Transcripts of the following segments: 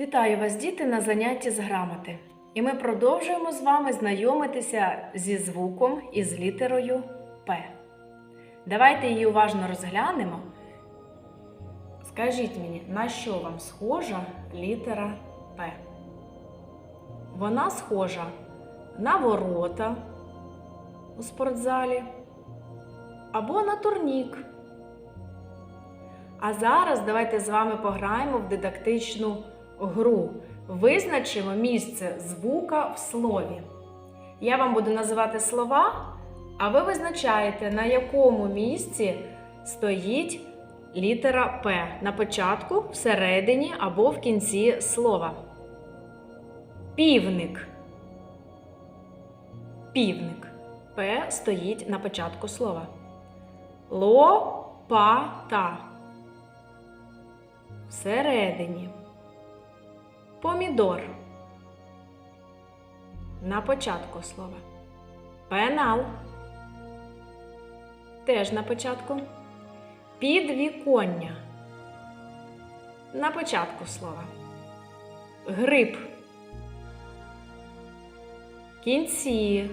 Вітаю вас, діти, на занятті з грамоти. І ми продовжуємо з вами знайомитися зі звуком і з літерою П. Давайте її уважно розглянемо. Скажіть мені, на що вам схожа літера П? Вона схожа на ворота у спортзалі або на турнік. А зараз давайте з вами пограємо в дидактичну гру. Визначимо місце звука в слові. Я вам буду називати слова, а ви визначаєте, на якому місці стоїть літера П на початку, всередині або в кінці слова. Півник. Півник. П стоїть на початку слова. Лопата. Всередині. Помідор. На початку слова. Пенал. Теж на початку. Підвіконня. На початку слова. Гриб. Кінці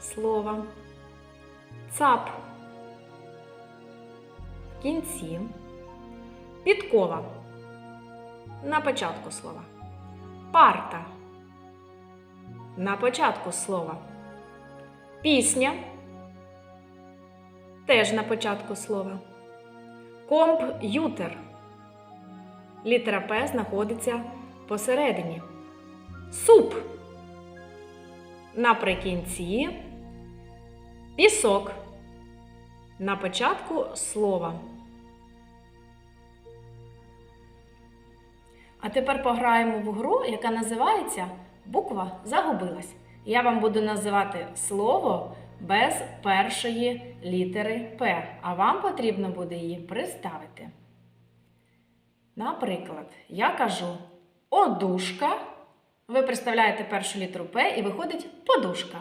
слова. Цап. Кінці. Підкова. На початку слова. Парта. На початку слова. Пісня. Теж на початку слова. Комп'ютер. Літера П знаходиться посередині. Суп. Наприкінці. Пісок. На початку слова. А тепер пограємо в гру, яка називається Буква загубилась. Я вам буду називати слово без першої літери П, а вам потрібно буде її приставити. Наприклад, я кажу одушка. Ви представляєте першу літеру П і виходить подушка.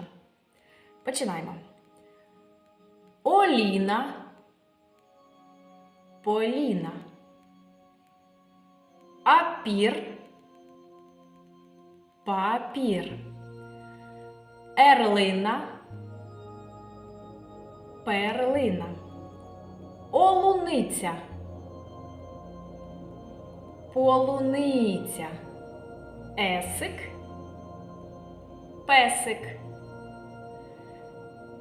Починаємо. Оліна. Поліна. Апір. Папір. Ерлина. Перлина. Олуниця. Полуниця. Есик. Песик.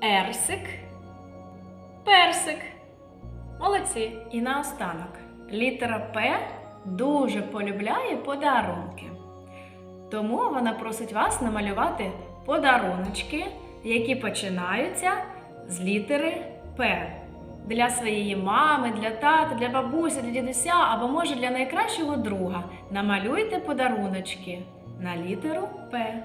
Ерсик. Персик. Молодці. І наостанок. Літера П дуже полюбляє подарунки. Тому вона просить вас намалювати подаруночки, які починаються з літери П. Для своєї мами, для тата, для бабусі, для дідуся або може для найкращого друга. Намалюйте подаруночки на літеру П.